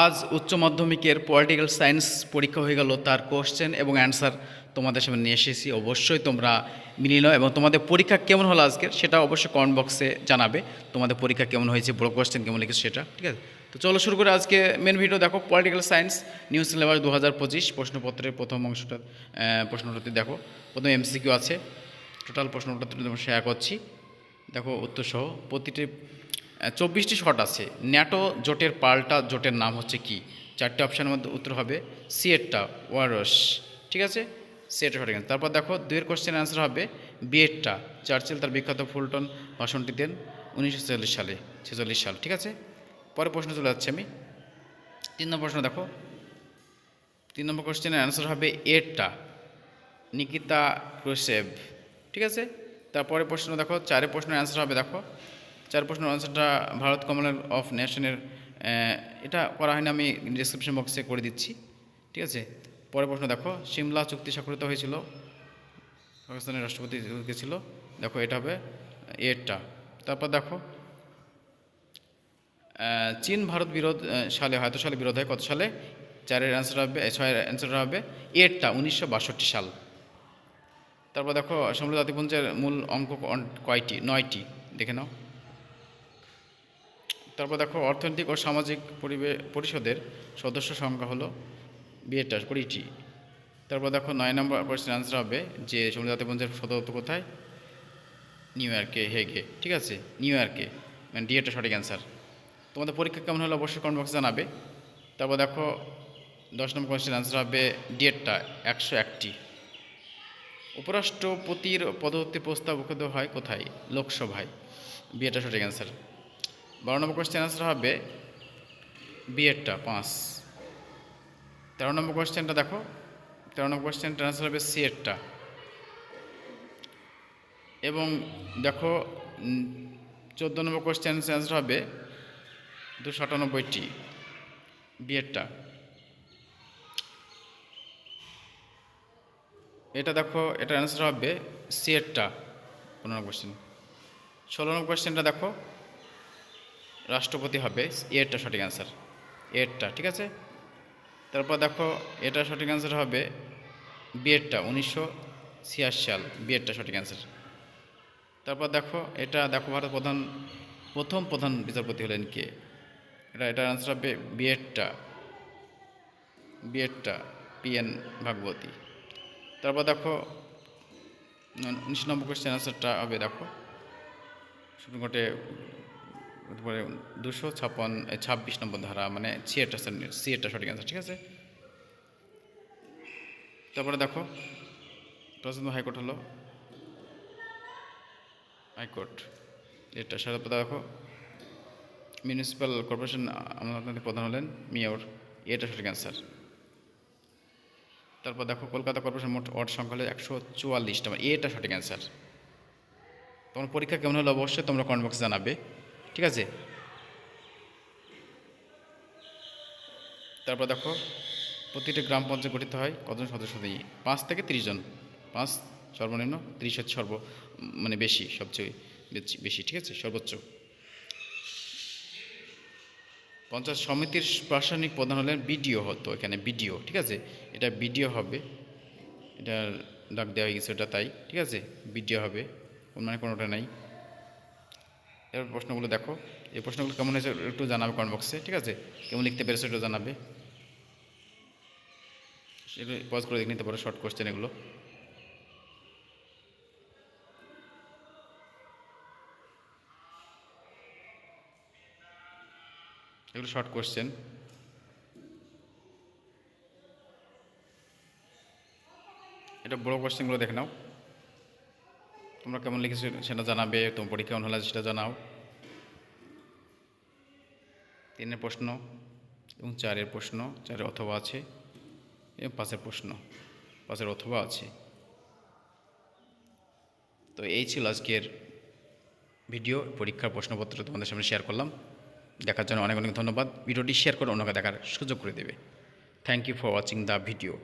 আজ উচ্চ মাধ্যমিকের পলিটিক্যাল সায়েন্স পরীক্ষা হয়ে গেল তার কোশ্চেন এবং অ্যান্সার তোমাদের সামনে নিয়ে এসেছি। অবশ্যই তোমরা মিলিয়ে নাও এবং তোমাদের পরীক্ষা কেমন হলো আজকের সেটা অবশ্যই কমেন্ট বক্সে জানাবে। তোমাদের পরীক্ষা কেমন হয়েছে বড় কোশ্চেন কেমন লিখেছে সেটা, ঠিক আছে? তো চলো শুরু করে আজকে মেন ভিডিও দেখো পলিটিক্যাল সায়েন্স নিউ সিলেবাস দু হাজার পঁচিশ, প্রশ্নপত্রের প্রথম অংশটা প্রশ্নটাতে দেখো। প্রথম এমসিকিউ আছে। টোটাল প্রশ্নটা তোমার শেয়ার করছি। দেখো উত্তর সহ, প্রতিটি চব্বিশটি শট আছে। ন্যাটো জোটের পাল্টা জোটের নাম হচ্ছে কি? চারটি অপশানের মধ্যে উত্তর হবে সিয়েটটা ওয়ারস। ঠিক আছে? সিয়েটটা সঠিক। তারপর দেখো, দুইয়ের কোশ্চেন অ্যান্সার হবে বিয়েটটা। চার্চিল তার বিখ্যাত ফুলটন ভাষণটি দেন উনিশশো ছেচল্লিশ সালে, ছেচল্লিশ সাল। ঠিক আছে? পরে প্রশ্ন চলে যাচ্ছে আমি। তিন নম্বর প্রশ্ন দেখো। তিন নম্বর কোশ্চেনের অ্যান্সার হবে এরটা নিকিতা ক্রুসেভ ঠিক আছে? তারপরে প্রশ্ন দেখো, চারের প্রশ্নের অ্যান্সার হবে দেখো চার প্রশ্নের অ্যান্সারটা ভারত কমনওয়েলথ অফ নেশনের এটা করা হয়নি, আমি ডিসক্রিপশন বক্সে করে দিচ্ছি, ঠিক আছে? পরের প্রশ্ন দেখো, সিমলা চুক্তি স্বাক্ষরিত হয়েছিল, পাকিস্তানের রাষ্ট্রপতি ছিল দেখো এটা হবে এরটা তারপর দেখো চীন ভারত বিরোধ সালে, হয়তো সালে বিরোধ হয়, কত সালে? চারের অ্যান্সার হবে ছয়ের অ্যান্সার হবে এরটা উনিশশো বাষট্টি সাল। তারপর দেখো সম্মিলিত জাতিপুঞ্জের মূল অঙ্ক কয়টি? নয়টি, দেখে নাও। তারপর দেখো অর্থনৈতিক ও সামাজিক পরিষদের সদস্য সংখ্যা হলো বিয়েটা কুড়িটি। তারপর দেখো নয় নম্বর কোয়েশ্চেন আনসার হবে যে সম্মিলিত জাতিপুঞ্জের সদর কোথায় নিউ ইয়র্কে হেগে ঠিক আছে? নিউ ইয়র্কে মানে ডিএটা সঠিক অ্যান্সার তোমাদের পরীক্ষা কেমন হলো অবশ্যই কমেন্ট বক্সে জানাবে। তারপর দেখো দশ নম্বর কোয়েশ্চেন আনসার হবে ডিএটটা একশো একটি। উপরাষ্ট্রপতির পদোন্নতি প্রস্তাব হয় কোথায়? লোকসভায়। বিয়েটা সঠিক অ্যান্সার বারো নম্বর কোয়েশ্চেন আনসার হবে বিয়েরটা পাঁচ। তেরো নম্বর কোয়েশ্চেনটা দেখো। তেরো নম্বর কোয়েশ্চেনটা আনসার হবে সিয়েরটা এবং দেখো চোদ্দ নম্বর কোয়েশ্চেন আনসার হবে দুশো আটানব্বইটি বিয়েরটা এটা দেখো, এটা অ্যান্সার হবে সিয়েরটা পনেরো কোয়েশ্চেন ষোলো নম্বর কোয়েশ্চেনটা দেখো। রাষ্ট্রপতি হবে এরটা সঠিক অ্যান্সার এরটা ঠিক আছে? তারপর দেখো, এটা সঠিক অ্যান্সার হবে বিয়েরটা উনিশশো ছিয়াশি সাল বিয়েরটা সঠিক অ্যান্সার তারপর দেখো, এটা দেখো ভারত প্রধান, প্রথম প্রধান বিচারপতি হলেন কে? এটা, এটার অ্যান্সার হবে বিয়েরটা বিয়েরটা পি এন ভাগবতী। তারপর দেখো, উনিশ নম্বর কোয়েশ্চেন অ্যান্সারটা হবে, দেখো সুপ্রিম কোর্টে দুশো ছাপ্পান ছাব্বিশ নম্বর ধারা মানে সিএটা সিএটা সঠিক অ্যান্সার ঠিক আছে? তারপরে দেখো প্রথম হাইকোর্ট হলো। হাইকোর্ট, এটা সাথে দেখো। মিউনিসিপ্যাল কর্পোরেশন আমাদের প্রধান হলেন মেয়র, এটা সঠিক অ্যান্সার তারপর দেখো, কলকাতা কর্পোরেশন মোট ওয়ার্ড সংখ্যা হলো একশো চুয়াল্লিশটা মানে এটা সঠিক অ্যান্সার তোমার পরীক্ষা কেমন হলো? অবশ্যই তোমরা কমেন্ট বক্সে জানাবে। ঠিক আছে? তারপর দেখো, প্রতিটি গ্রাম পঞ্চায়েত গঠিত হয় কতজন সদস্য নিয়ে পাঁচ থেকে তিরিশ জন। পাঁচ সর্বনিম্ন তিরিশ হচ্ছে সর্ব মানে বেশি, সবচেয়ে বেশি- ঠিক আছে? সর্বোচ্চ। পঞ্চায়েত সমিতির প্রশাসনিক প্রধান হলেন বিডিও হতো এখানে, বিডিও, ঠিক আছে? এটা বিডিও হবে। এটা ডাক দেওয়া হয়ে গেছে, ওটা তাই, ঠিক আছে? বিডিও হবে মানে কোনোটা নাই। এবার প্রশ্নগুলো দেখো। এই প্রশ্নগুলো কেমন হয়েছে একটু জানাবে কমেন্ট বক্সে ঠিক আছে? কেমন লিখতে পেরেছ একটু জানাবে। সেগুলো পজ করে দেখে নিতে পারো শর্ট কোশ্চেন এগুলো। এগুলো শর্ট কোশ্চেন এটা বড় কোশ্চেনগুলো দেখে নাও। তোমরা কেমন লিখেছো সেটা জানাবে, তোমার পরীক্ষা কেমন হলো সেটা জানাও। তিনের প্রশ্ন এবং চারের প্রশ্ন, চারের অথবা আছে, এবং পাঁচের প্রশ্ন, পাঁচের অথবা আছে। তো এই ছিল আজকের ভিডিও, পরীক্ষার প্রশ্নপত্র তোমাদের সামনে শেয়ার করলাম। দেখার জন্য অনেক অনেক ধন্যবাদ। ভিডিওটি শেয়ার করে অন্যকে দেখার সুযোগ করে দেবে। Thank you for watching the video